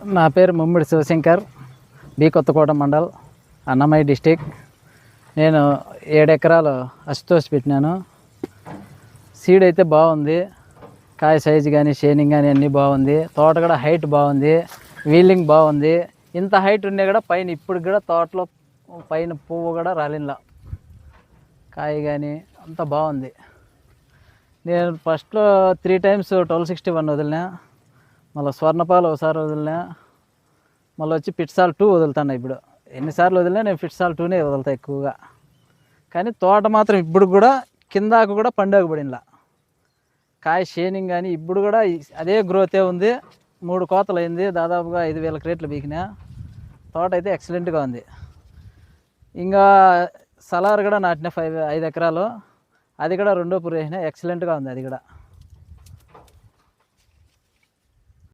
నా పేరు Mummidi Shivshankar B Kothakota mandal Annamayya district. నేను ఏడెకరాలు అశుతోష్ పెట్టినాను. సీడ్ అయితే బాగుంది. కాయ సైజు కానీ షేనింగ్ కానీ అన్నీ బాగుంది. తోట కూడా హైట్ బాగుంది. వీలింగ్ బాగుంది. ఇంత హైట్ ఉండే కూడా పైన ఇప్పుడు కూడా తోటలో పైన పువ్వు కూడా రాలింలా కాయ కానీ అంత బాగుంది. నేను ఫస్ట్లో three times twelve sixty one వదిలినా. మళ్ళీ స్వర్ణపాలు ఒకసారి వదిలినా మళ్ళీ వచ్చి పిట్సాల్ టూ వదులుతాను ఇప్పుడు. ఎన్నిసార్లు వదిలినా నేను పిట్సాల్ టూనే వదులుతా ఎక్కువగా. కానీ తోట మాత్రం ఇప్పుడు కూడా కిందాకు కూడా పండుగ పడినలా కాయ షేనింగ్ కానీ ఇప్పుడు కూడా అదే గ్రోతే ఉంది. మూడు కోతలు అయింది. దాదాపుగా ఐదు వేల క్రేట్లు బీకినా తోట అయితే ఎక్సలెంట్గా ఉంది. ఇంకా సలార్ కూడా నాటిన ఫైవ్ ఐదు ఎకరాలు. అది కూడా రెండో పురు వేసిన ఎక్సలెంట్గా ఉంది అది కూడా.